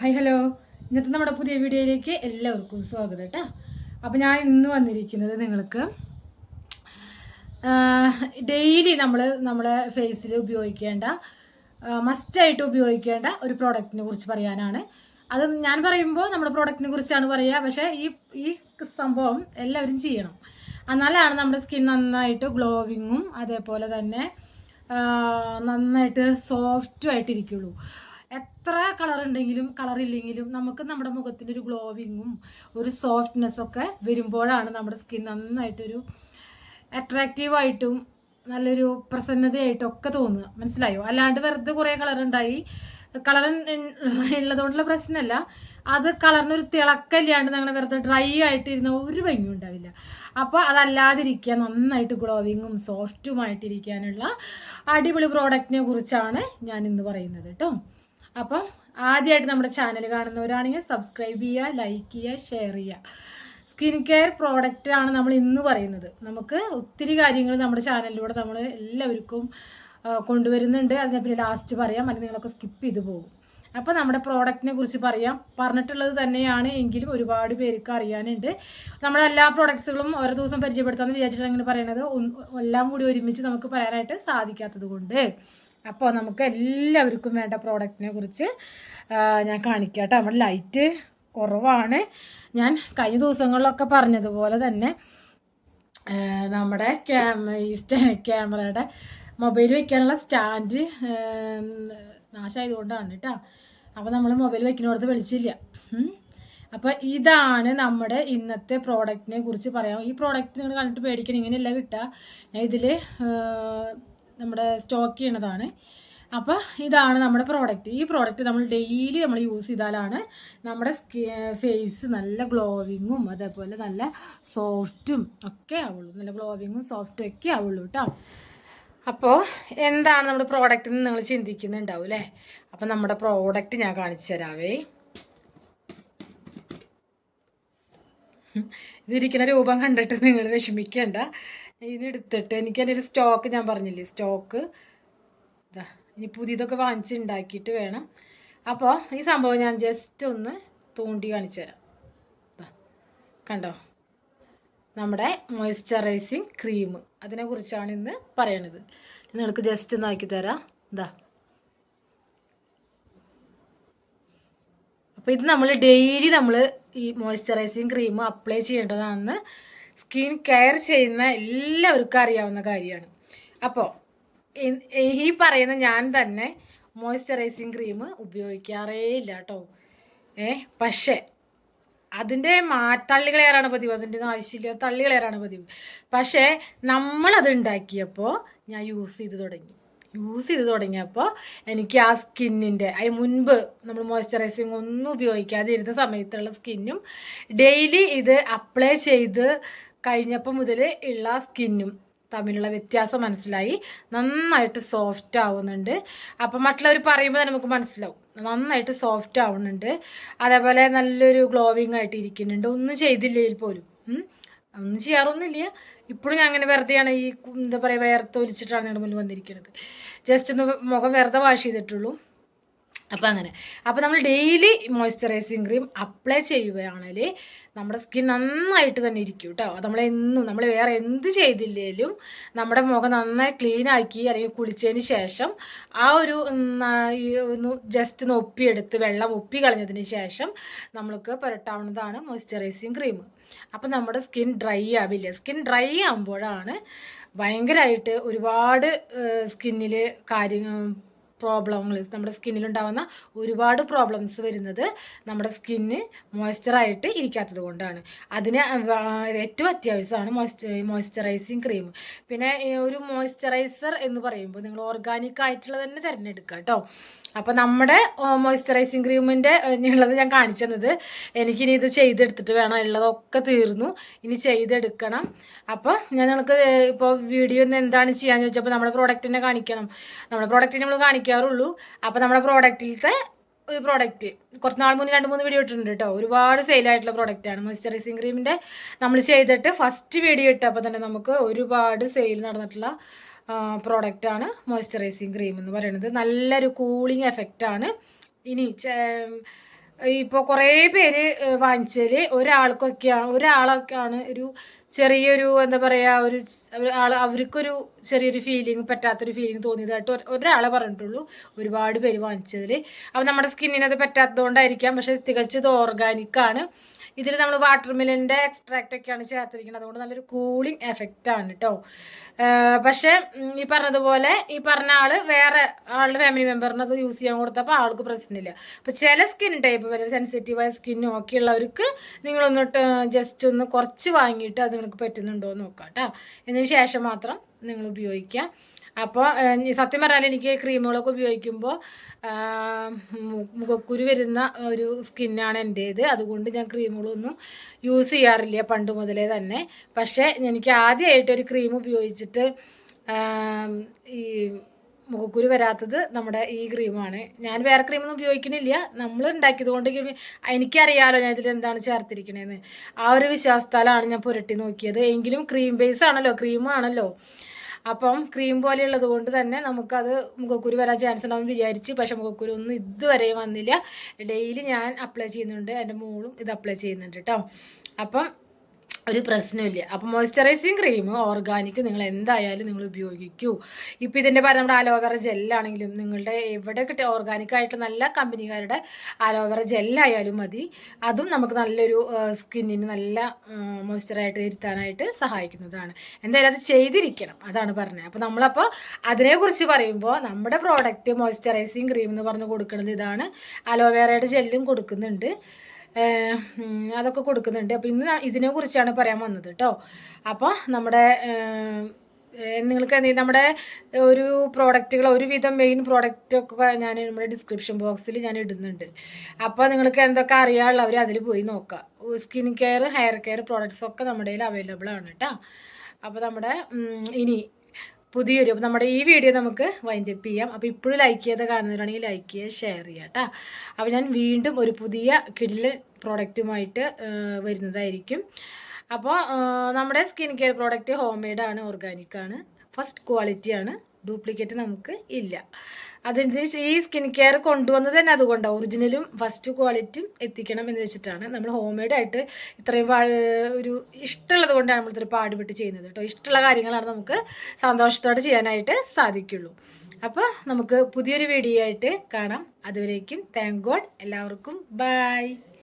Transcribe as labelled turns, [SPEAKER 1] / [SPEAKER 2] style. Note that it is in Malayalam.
[SPEAKER 1] Hi hello. ഇന്നത്തെ നമ്മുടെ പുതിയ വീഡിയോയിലേക്ക് എല്ലാവർക്കും സ്വാഗതം കേട്ടോ. അപ്പോൾ ഞാൻ ഇന്ന് വന്നിരിക്കുന്നത് നിങ്ങൾക്ക് ഡെയിലി നമ്മൾ നമ്മുടെ ഫേസിൽ ഉപയോഗിക്കേണ്ട മസ്റ്റായിട്ട് ഉപയോഗിക്കേണ്ട ഒരു പ്രോഡക്റ്റിനെ കുറിച്ച് പറയാനാണ്. അത് ഞാൻ പറയുമ്പോൾ നമ്മുടെ പ്രോഡക്റ്റിനെ കുറിച്ചാണ് പറയുക പക്ഷേ ഈ ഈ സംഭവം എല്ലാവരും ചെയ്യണം. എന്നാലാണ് നമ്മുടെ സ്കിൻ നന്നായിട്ട് ഗ്ലോവിങ്ങും അതേപോലെ തന്നെ നന്നായിട്ട് സോഫ്റ്റും ആയിട്ടിരിക്കുള്ളൂ. എത്ര കളർ ഉണ്ടെങ്കിലും കളർ ഇല്ലെങ്കിലും നമുക്ക് നമ്മുടെ മുഖത്തിന് ഒരു ഗ്ലോവിങ്ങും ഒരു സോഫ്റ്റ്നെസ്സൊക്കെ വരുമ്പോഴാണ് നമ്മുടെ സ്കിൻ നന്നായിട്ടൊരു അട്രാക്റ്റീവായിട്ടും നല്ലൊരു പ്രസന്നതയായിട്ടും ഒക്കെ തോന്നുക. മനസ്സിലായോ? അല്ലാണ്ട് വെറുതെ കുറേ കളർ ഉണ്ടായി കളർ ഉള്ളതുകൊണ്ടുള്ള പ്രശ്നമല്ല. അത് കളറിനൊരു തിളക്കല്ലാണ്ട് ഞങ്ങൾ വെറുതെ ഡ്രൈ ആയിട്ടിരുന്ന ഒരു ഭംഗിയും ഉണ്ടാവില്ല. അപ്പോൾ അതല്ലാതിരിക്കുക നന്നായിട്ട് ഗ്ലോവിങ്ങും സോഫ്റ്റുമായിട്ടിരിക്കാനുള്ള അടിപൊളി പ്രോഡക്റ്റിനെ കുറിച്ചാണ് ഞാൻ ഇന്ന് പറയുന്നത് കേട്ടോ. അപ്പം ആദ്യമായിട്ട് നമ്മുടെ ചാനൽ കാണുന്നവരാണെങ്കിൽ സബ്സ്ക്രൈബ് ചെയ്യുക ലൈക്ക് ചെയ്യുക ഷെയർ ചെയ്യുക. സ്കിൻ കെയർ പ്രോഡക്റ്റ് ആണ് നമ്മൾ ഇന്ന് പറയുന്നത്. നമുക്ക് ഒത്തിരി കാര്യങ്ങൾ നമ്മുടെ ചാനലിലൂടെ നമ്മൾ എല്ലാവർക്കും കൊണ്ടുവരുന്നുണ്ട്. അതിനെ പിന്നെ ലാസ്റ്റ് പറയാം. അല്ലെങ്കിൽ നിങ്ങളൊക്കെ സ്കിപ്പ് ചെയ്ത് പോകും. അപ്പോൾ നമ്മുടെ പ്രോഡക്റ്റിനെ കുറിച്ച് പറയാം. പറഞ്ഞിട്ടുള്ളത് തന്നെയാണ്. എങ്കിലും ഒരുപാട് പേർക്ക് അറിയാനുണ്ട്. നമ്മുടെ എല്ലാ പ്രോഡക്ട്സുകളും ഓരോ ദിവസം പരിചയപ്പെടുത്താമെന്ന് വിചാരിച്ചിട്ടാണ് ഇങ്ങനെ പറയണത് എല്ലാം കൂടി ഒരുമിച്ച് നമുക്ക് പറയാനായിട്ട് സാധിക്കാത്തത് കൊണ്ട്. അപ്പോൾ നമുക്ക് എല്ലാവർക്കും വേണ്ട പ്രോഡക്റ്റിനെ കുറിച്ച് ഞാൻ കാണിക്കാം കേട്ടോ. നമ്മുടെ ലൈറ്റ് കുറവാണ്. ഞാൻ കഴിഞ്ഞ ദിവസങ്ങളിലൊക്കെ പറഞ്ഞതുപോലെ തന്നെ നമ്മുടെ ക്യാമ ഈ ക്യാമറയുടെ മൊബൈൽ വെക്കാനുള്ള സ്റ്റാൻഡ് നാശമായതുകൊണ്ടാണ് കേട്ടോ. അപ്പോൾ നമ്മൾ മൊബൈൽ വെക്കുന്നിടത്ത് വിളിച്ചില്ല. അപ്പോൾ ഇതാണ് നമ്മുടെ ഇന്നത്തെ പ്രോഡക്റ്റിനെ കുറിച്ച് പറയാം ഈ പ്രോഡക്റ്റ് നിങ്ങൾ കണ്ടിട്ട് പേടിക്കണം ഇങ്ങനെയല്ല കിട്ടുക ഞാൻ ഇതിൽ നമ്മുടെ സ്റ്റോക്ക് ചെയ്യണതാണ്. അപ്പോൾ ഇതാണ് നമ്മുടെ പ്രോഡക്റ്റ് ഈ പ്രോഡക്റ്റ് നമ്മൾ ഡെയിലി നമ്മൾ യൂസ് ചെയ്താലാണ് നമ്മുടെ ഫേസ് നല്ല ഗ്ലോവിങ്ങും അതേപോലെ നല്ല സോഫ്റ്റും ഒക്കെ ആവുള്ളൂ. നല്ല ഗ്ലോവിങ്ങും സോഫ്റ്റും ഒക്കെ ആവുള്ളൂ കേട്ടോ അപ്പോൾ എന്താണ് നമ്മുടെ പ്രോഡക്റ്റ് എന്ന് നിങ്ങൾ ചിന്തിക്കുന്നുണ്ടാവും അല്ലേ അപ്പോൾ നമ്മുടെ പ്രോഡക്റ്റ് ഞാൻ കാണിച്ചു തരാവേ. ഇതിരിക്കുന്ന രൂപം കണ്ടിട്ട് നിങ്ങൾ വിഷമിക്കണ്ട. ഇതെടുത്തിട്ട് എനിക്ക് അതിന്റെ ഒരു സ്റ്റോക്ക് ഞാൻ പറഞ്ഞില്ലേ സ്റ്റോക്ക്. ഇതാ ഇനി പുതിയതൊക്കെ വാങ്ങിച്ചുണ്ടാക്കിയിട്ട് വേണം. അപ്പോൾ ഈ സംഭവം ഞാൻ ജസ്റ്റ് ഒന്ന് തൂണ്ടി കാണിച്ചു തരാം. കണ്ടോ? നമ്മുടെ മോയ്സ്ചറൈസിങ് ക്രീം അതിനെക്കുറിച്ചാണ് ഇന്ന് പറയണത്. നിങ്ങൾക്ക് ജസ്റ്റ് ഒന്ന് ആക്കി തരാം. ഇതാ അപ്പോൾ ഇത് നമ്മൾ ഡെയിലി നമ്മൾ ഈ മോയ്സ്ചറൈസിങ് ക്രീം അപ്ലൈ ചെയ്യേണ്ടതാണെന്ന് സ്കിൻ കെയർ ചെയ്യുന്ന എല്ലാവർക്കും അറിയാവുന്ന കാര്യമാണ്. അപ്പോൾ ഈ പറയുന്ന ഞാൻ തന്നെ മോയ്സ്ചറൈസിങ് ക്രീം ഉപയോഗിക്കാറേ ഇല്ല കേട്ടോ. ഏ പക്ഷേ അതിന്റെ മാ തള്ളികളേറാണ് പതിവ്. അതിന്റെ ആവശ്യമില്ല തള്ളികളേറാണ് പതിവ്. പക്ഷേ നമ്മളത് ഉണ്ടാക്കിയപ്പോൾ ഞാൻ യൂസ് ചെയ്ത് തുടങ്ങി. യൂസ് ചെയ്ത് തുടങ്ങിയപ്പോൾ എനിക്ക് ആ സ്കിന്നിന്റെ അതിന് മുൻപ് നമ്മൾ മോയ്സ്ചറൈസിങ് ഒന്നും ഉപയോഗിക്കാതെ ഇരുന്ന സമയത്തുള്ള സ്കിന്നും ഡെയിലി ഇത് അപ്ലൈ ചെയ്ത് കഴിഞ്ഞപ്പോൾ മുതൽ ഉള്ള സ്കിന്നും തമ്മിലുള്ള വ്യത്യാസം മനസ്സിലായി. നന്നായിട്ട് സോഫ്റ്റ് ആവുന്നുണ്ട്. അപ്പം മറ്റുള്ളവർ പറയുമ്പോൾ തന്നെ നമുക്ക് മനസ്സിലാവും. നന്നായിട്ട് സോഫ്റ്റ് ആവുന്നുണ്ട്. അതേപോലെ നല്ലൊരു ഗ്ലോവിങ് ആയിട്ട് ഇരിക്കുന്നുണ്ട്. ഒന്നും ചെയ്തില്ലെങ്കിൽ പോലും. ഒന്നും ചെയ്യാറൊന്നുമില്ല. ഇപ്പോഴും ഞാൻ അങ്ങനെ വെറുതെയാണ് ഈ എന്താ പറയുക വേർത്തൊലിച്ചിട്ടാണ് ഞങ്ങളുടെ മുന്നിൽ വന്നിരിക്കുന്നത് ജസ്റ്റ് ഒന്ന് മുഖം വെറുതെ വാഷ് ചെയ്തിട്ടുള്ളൂ. അപ്പം അങ്ങനെ. അപ്പോൾ നമ്മൾ ഡെയിലി മോയ്സ്ചറൈസിങ് ക്രീം അപ്ലൈ ചെയ്യുകയാണെങ്കിൽ നമ്മുടെ സ്കിൻ നന്നായിട്ട് തന്നെ ഇരിക്കും കേട്ടോ നമ്മൾ എന്നും നമ്മൾ വേറെ എന്ത് ചെയ്തില്ലേലും നമ്മുടെ മുഖം നന്നായി ക്ലീൻ ആക്കി അല്ലെങ്കിൽ കുളിച്ചതിന് ശേഷം ആ ഒരു ഒന്ന് ജസ്റ്റ് ഒന്ന് ഒപ്പിയെടുത്ത് വെള്ളം ഒപ്പി കളഞ്ഞതിന് ശേഷം നമ്മൾക്ക് പുരട്ടാവുന്നതാണ് മോയ്സ്ചറൈസിങ് ക്രീം അപ്പോൾ നമ്മുടെ സ്കിൻ ഡ്രൈ ആവില്ല? സ്കിൻ ഡ്രൈ ആകുമ്പോഴാണ് ഭയങ്കരമായിട്ട് ഒരുപാട് സ്കിന്നിൽ കാര്യങ്ങൾ പ്രോബ്ലങ്ങൾ നമ്മുടെ സ്കിന്നിലുണ്ടാവുന്ന ഒരുപാട് പ്രോബ്ലംസ് വരുന്നത് നമ്മുടെ സ്കിന്ന് മോയ്സ്ചറായിട്ട് ഇരിക്കാത്തത് കൊണ്ടാണ്. അതിന് ഏറ്റവും അത്യാവശ്യമാണ് മോയ്സ്ച മോയ്സ്ചറൈസിങ് ക്രീം പിന്നെ ഒരു മോയ്സ്ചറൈസർ എന്ന് പറയുമ്പോൾ നിങ്ങൾ ഓർഗാനിക് ആയിട്ടുള്ളത് തന്നെ തിരഞ്ഞെടുക്കുക കേട്ടോ. അപ്പോൾ നമ്മുടെ മോയ്സ്ചറൈസിങ് ക്രീമിന്റെ ഉള്ളത് ഞാൻ കാണിച്ചു തന്നത്. എനിക്കിനി ഇത് ചെയ്തെടുത്തിട്ട് വേണം. ഉള്ളതൊക്കെ തീർന്നു. ഇനി ചെയ്തെടുക്കണം. അപ്പോൾ ഞാൻ നിങ്ങൾക്ക് ഇപ്പോൾ വീഡിയോ ഒന്ന് എന്താണ് ചെയ്യാന്ന് ചോദിച്ചപ്പോൾ നമ്മുടെ പ്രോഡക്റ്റിനെ കാണിക്കണം. നമ്മുടെ പ്രോഡക്റ്റിനെ നമ്മൾ കാണിക്കാറുള്ളൂ അപ്പോൾ നമ്മുടെ പ്രോഡക്റ്റിലത്തെ ഒരു പ്രോഡക്റ്റ് കുറച്ച് നാൾ മുന്നേ രണ്ട് മൂന്ന് വീഡിയോ ഇട്ടിട്ടുണ്ട് കേട്ടോ ഒരുപാട് സെയിലായിട്ടുള്ള പ്രോഡക്റ്റാണ് മോയ്സ്ചറൈസിങ് ക്രീമിന്റെ നമ്മൾ ചെയ്തിട്ട് ഫസ്റ്റ് വീഡിയോ ഇട്ടപ്പോൾ തന്നെ നമുക്ക് ഒരുപാട് സെയിൽ നടന്നിട്ടുള്ള പ്രോഡക്റ്റാണ് മോയ്സ്ചറൈസിങ് ക്രീം എന്ന് പറയുന്നത്. നല്ലൊരു കൂളിംഗ് എഫക്റ്റാണ് ഇനി ഇപ്പോൾ കുറേ പേര് വാങ്ങിച്ചതിൽ ഒരാൾക്കൊക്കെയാണ് ഒരാളൊക്കെയാണ് ഒരു ചെറിയൊരു എന്താ പറയാ ഒരു ആൾ അവർക്കൊരു ചെറിയൊരു ഫീലിംഗ് പറ്റാത്തൊരു ഫീലിംഗ് തോന്നിയതായിട്ട് ഒര- ഒരാളെ പറഞ്ഞിട്ടുള്ളൂ. ഒരുപാട് പേര് വാങ്ങിച്ചതിൽ അപ്പോൾ നമ്മുടെ സ്കിന്നിനത് പറ്റാത്തതുകൊണ്ടായിരിക്കാം. പക്ഷേ തികച്ചത് ഓർഗാനിക്കാണ് ഇതിൽ നമ്മൾ വാട്ടർ മിലിന്റെ എക്സ്ട്രാക്റ്റ് ഒക്കെയാണ് ചേർത്തിരിക്കുന്നത്. അതുകൊണ്ട് നല്ലൊരു കൂളിംഗ് എഫക്റ്റ് ആണ് കേട്ടോ പക്ഷേ ഈ പറഞ്ഞതുപോലെ ഈ പറഞ്ഞ ആൾ വേറെ ആളുടെ ഫാമിലി മെമ്പറിന് അത് യൂസ് ചെയ്യാൻ കൊടുത്തപ്പോൾ ആൾക്ക് പ്രശ്നമില്ല. അപ്പോൾ ചില സ്കിൻ ടൈപ്പ് വരെ സെൻസിറ്റീവായ സ്കിന്നും ഒക്കെ ഉള്ളവർക്ക് നിങ്ങളൊന്ന് ജസ്റ്റ് ഒന്ന് കുറച്ച് വാങ്ങിയിട്ട് അത് നിങ്ങൾക്ക് പറ്റുന്നുണ്ടോ എന്ന് നോക്കാം കേട്ടോ ഇതിന് ശേഷം മാത്രം നിങ്ങൾ ഉപയോഗിക്കുക അപ്പോൾ സത്യം പറഞ്ഞാൽ എനിക്ക് ക്രീമുകളൊക്കെ ഉപയോഗിക്കുമ്പോൾ മുഖക്കുരു വരുന്ന ഒരു സ്കിന്നാണ് എന്റേത്. അതുകൊണ്ട് ഞാൻ ക്രീമുകളൊന്നും യൂസ് ചെയ്യാറില്ല പണ്ട് മുതലേ തന്നെ. പക്ഷേ എനിക്ക് ആദ്യമായിട്ട് ഒരു ക്രീം ഉപയോഗിച്ചിട്ട് ഈ മുഖക്കുരു വരാത്തത് നമ്മുടെ ഈ ക്രീമാണ്. ഞാൻ വേറെ ക്രീമൊന്നും ഉപയോഗിക്കുന്നില്ല. നമ്മൾ ഉണ്ടാക്കിയത് കൊണ്ട് എനിക്ക് എനിക്കറിയാലോ ഞാൻ ഇതിൽ എന്താണ് ചേർത്തിരിക്കണേന്ന്. ആ ഒരു വിശ്വാസത്താലാണ് ഞാൻ പുരട്ടി നോക്കിയത്. എങ്കിലും ക്രീം ബേസ് ആണല്ലോ ക്രീം ആണല്ലോ. അപ്പം ക്രീം പോലെയുള്ളത് കൊണ്ട് തന്നെ നമുക്കത് മുഖക്കുരു വരാൻ ചാൻസ് ഉണ്ടാവും വിചാരിച്ച്. പക്ഷെ മുഖക്കുരു ഒന്നും ഇതുവരെ വന്നില്ല. ഡെയിലി ഞാൻ അപ്ലൈ ചെയ്യുന്നുണ്ട്. എന്റെ മോളും ഇത് അപ്ലൈ ചെയ്യുന്നുണ്ട് കേട്ടോ അപ്പം ഒരു പ്രശ്നമില്ല. അപ്പോൾ മോയ്സ്ചറൈസിങ് ക്രീം ഓർഗാനിക് നിങ്ങൾ എന്തായാലും നിങ്ങൾ ഉപയോഗിക്കൂ. ഇപ്പോൾ ഇതിന്റെ പറഞ്ഞ നമ്മുടെ അലോവേറ ജെല്ലാണെങ്കിലും നിങ്ങളുടെ എവിടെ കിട്ടിയ ഓർഗാനിക്കായിട്ട് നല്ല കമ്പനിക്കാരുടെ അലോവേറ ജെല്ലായാലും മതി. അതും നമുക്ക് നല്ലൊരു സ്കിന്നിന് നല്ല മോയ്സ്ചറായിട്ട് ഇരുത്താനായിട്ട് സഹായിക്കുന്നതാണ്. എന്തായാലും അത് ചെയ്തിരിക്കണം. അതാണ് പറഞ്ഞത്. അപ്പോൾ നമ്മളപ്പോൾ അതിനെക്കുറിച്ച് പറയുമ്പോൾ നമ്മുടെ പ്രോഡക്റ്റ് മോയ്സ്ചറൈസിങ് ക്രീം എന്ന് പറഞ്ഞ് കൊടുക്കുന്നത് ഇതാണ്. അലോവേറയുടെ ജെല്ലും കൊടുക്കുന്നുണ്ട്. അതൊക്കെ കൊടുക്കുന്നുണ്ട്. അപ്പോൾ ഇന്ന് ഇതിനെക്കുറിച്ചാണ് ഇതിനെ കുറിച്ചാണ് പറയാൻ വന്നത് കേട്ടോ അപ്പോൾ നമ്മുടെ നിങ്ങൾക്ക് എന്തെങ്കിലും നമ്മുടെ ഒരു പ്രോഡക്റ്റുകൾ ഒരുവിധം മെയിൻ പ്രോഡക്റ്റൊക്കെ ഞാൻ നമ്മുടെ ഡിസ്ക്രിപ്ഷൻ ബോക്സിൽ ഞാൻ ഇടുന്നുണ്ട്. അപ്പോൾ നിങ്ങൾക്ക് എന്തൊക്കെ അറിയാനുള്ളവർ അതിൽ പോയി നോക്കുക സ്കിൻ കെയർ ഹെയർ കെയർ പ്രോഡക്ട്സൊക്കെ നമ്മുടെ കയ്യിൽ അവൈലബിൾ ആണ് കേട്ടോ അപ്പോൾ നമ്മുടെ ഇനി പുതിയൊരു നമ്മുടെ ഈ വീഡിയോ നമുക്ക് വൈൻഡപ്പ് ചെയ്യാം. അപ്പോൾ ഇപ്പോഴും ലൈക്ക് ചെയ്ത് കാണുന്നവരാണെങ്കിൽ ലൈക്ക് ചെയ്യുക ഷെയർ ചെയ്യുക കേട്ടോ അപ്പോൾ ഞാൻ വീണ്ടും ഒരു പുതിയ കിഡിൽ പ്രോഡക്റ്റുമായിട്ട് വരുന്നതായിരിക്കും. അപ്പോൾ നമ്മുടെ സ്കിൻ കെയർ പ്രോഡക്റ്റ് ഹോം മെയ്ഡാണ് ഓർഗാനിക്കാണ് ഫസ്റ്റ് ക്വാളിറ്റിയാണ് ഡ്യൂപ്ലിക്കേറ്റ് നമുക്ക് ഇല്ല. അതനുസരിച്ച് ഈ സ്കിൻ കെയർ കൊണ്ടുവന്നത് തന്നെ അതുകൊണ്ടാണ് ഒറിജിനലും ഫസ്റ്റ് ക്വാളിറ്റിയും എത്തിക്കണം എന്ന് വെച്ചിട്ടാണ് നമ്മൾ ഹോം മെയ്ഡ് ആയിട്ട് ഇത്രയും ഒരു ഇഷ്ടമുള്ളത് കൊണ്ടാണ് നമ്മൾ ഇത്ര പാടുപെട്ട് ചെയ്യുന്നത് കേട്ടോ. ഇഷ്ടമുള്ള കാര്യങ്ങളാണ് നമുക്ക് സന്തോഷത്തോടെ ചെയ്യാനായിട്ട് സാധിക്കുള്ളൂ. അപ്പോൾ നമുക്ക് പുതിയൊരു വീഡിയോ ആയിട്ട് കാണാം. അതുവരേക്കും താങ്ക് ഗോഡ് എല്ലാവർക്കും ബൈ